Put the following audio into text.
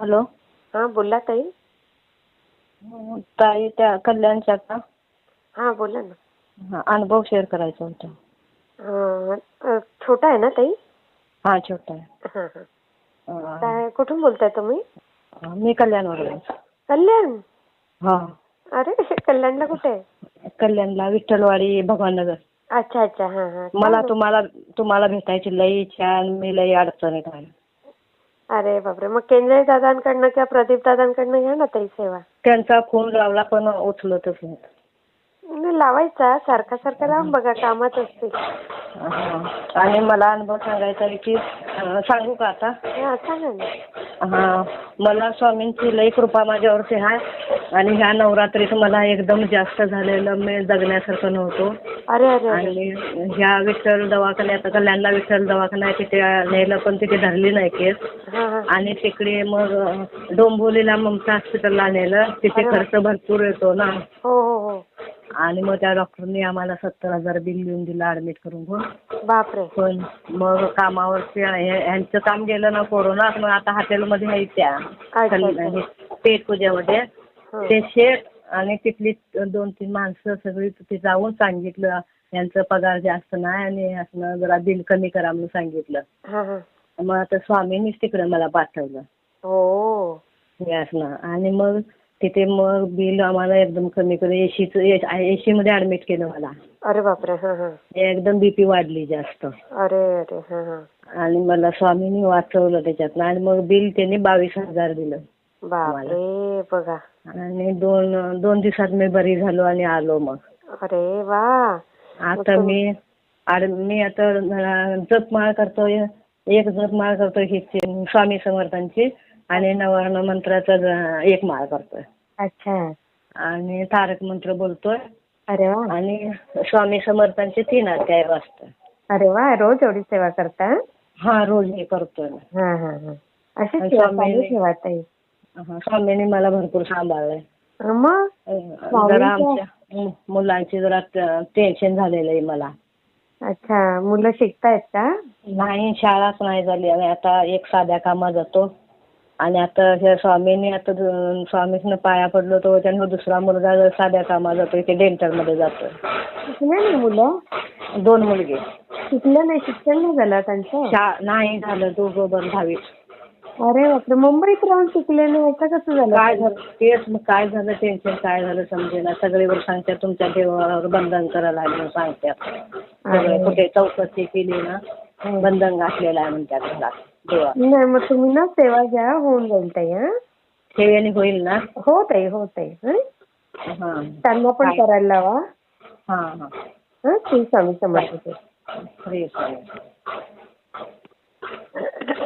Hello. हा बोला ताई. ताई त्या कल्याणच्या का? हा बोला ना. हा अनुभव शेअर करायचा होता. अं, अं, छोटा आहे ना ताई? हा छोटा आहे. हा हा. अं, काय कुठून बोलताय तुम्ही? मी कल्याणवरून. कल्याण? हा. अरे कल्याणला कुठे? आहे कल्याणला विठ्ठलवाडी भगवाननगर. अच्छा अच्छा. हा हा. मला. तुम्हाला तुम्हाला भेटायची लई छान मी लई अडचणीत आहे. अरे बापरे. मग केंद्रे दादांकडनं किंवा प्रदीप दादांकडनं घ्या ना ताई सेवा. त्यांचा फोन लावला पण उचलतच नाही नाही, लावायचा. सारखा सारखा लावून बघा कामात असते. हा. आणि मला अनुभव सांगायचा आहे की अं, सांगू का आता? हा सांगा ना. हा. मला स्वामींची लई कृपा माझ्यावरती आहे. आणि ह्या नवरात्रीत मला एकदम जास्त झालेलं मी जगण्यासारखं नव्हतं. अरे अरे अरे. आणि ह्या विठ्ठल दवाखान्यात कल्याणला विठ्ठल दवाखाना आहे तिथे नेलं पण तिथे धरली नाही केस. हा हा. आणि तिकडे मग अं, डोंबिवलीला ममता हॉस्पिटलला नेलं. तिथे. खर्च भरपूर येतो ना. हो हो हो. आणि मग त्या डॉक्टरनी आम्हाला सत्तर हजार बिल लिहून दिलं ऍडमिट करून घेऊन. बापरे. पण मग कामावरती ह्यांचं काम गेलं ना कोरोनात मग आता हॉटेलमध्ये आहेत त्या. अच्छा, अच्छा. पेट पूजेमध्ये. ते शेठ आणि तिथली दोन तीन माणसं सगळी तिथे जाऊन सांगितलं यांचं पगार जास्त नाही आणि असं जरा बिल कमी करा म्हणून सांगितलं. हा हा. मग आता स्वामींनीच तिकडे मला पाठवलं. हो. हे असं. आणि मग तिथे मग बिल आम्हाला एकदम कमी करून एसीचं एसी मध्ये ऍडमिट केलं मला. अरे बापरे हा हा. एकदम बीपी वाढली जास्त. अरे अरे हा हा. आणि मला स्वामींनी वाचवलं त्याच्यातनं. आणि मग बिल त्यांनी बावीस हजार दिलं. बापरे बघा. आणि दोन दोन दिवसात मी बरी झालो आणि आलो मग. अरे वा. आता मी मी आता जपमाळ करतोय एक जपमाळ करतोय ही स्वामी समर्थांची आणि नवर्ण मंत्राचा एक माळ करतोय. अच्छा. आणि तारक मंत्र बोलतोय अरे वा. आणि स्वामी समर्थांचे तीन अध्याय वाचतोय. अरे वा रोज एवढी सेवा करता? हा रोज हे करतोय. हा हा हा. अशी सेवा स्वामींनी- हा, मला भरपूर सांभाळलंय. मग? जरा आमच्या मु- मुलांची जरा टेन्शन झालेलं आहे मला. अच्छा मुलं शिकतायत का? नाही शाळाच नाही झाली. आणि आता एक साध्या कामात जातो. आणि आता ह्या स्वामींनी आता द- स्वामींना पाया पडलो तो त्यानं दुसरा मुलगा जर साध्या कामात जातोय ते डेंटलमध्ये शिकले नाही मुलं? दोन मुलगे. शिकलं नाही शिक्षण नाही झालं त्यांचं? शा नाही झालं दोघं पण दहावीत. अरे बापरे मुंबईत राहून शिकले नाही असं कसं झालं? काय झालं? तेच मग काय झालं? टेन्शन काय झालं समजेना. सगळे वर सांगतात तुमच्या देवावर बंधन करायला म्हणून सांगतात. सगळे. कुठे चौकशी केली ना. बंधन घातलेलं आहे म्हणतात घरात देवा. नाही मग तुम्ही ना सेवा घ्या होऊन जाईल ताई हा? ठेवेनी होईल ना? हो ताई हो ताई हं? हा. त्यांना पण? करायला लावा. हा हा. हा श्री स्वामी समर्थ. फ्री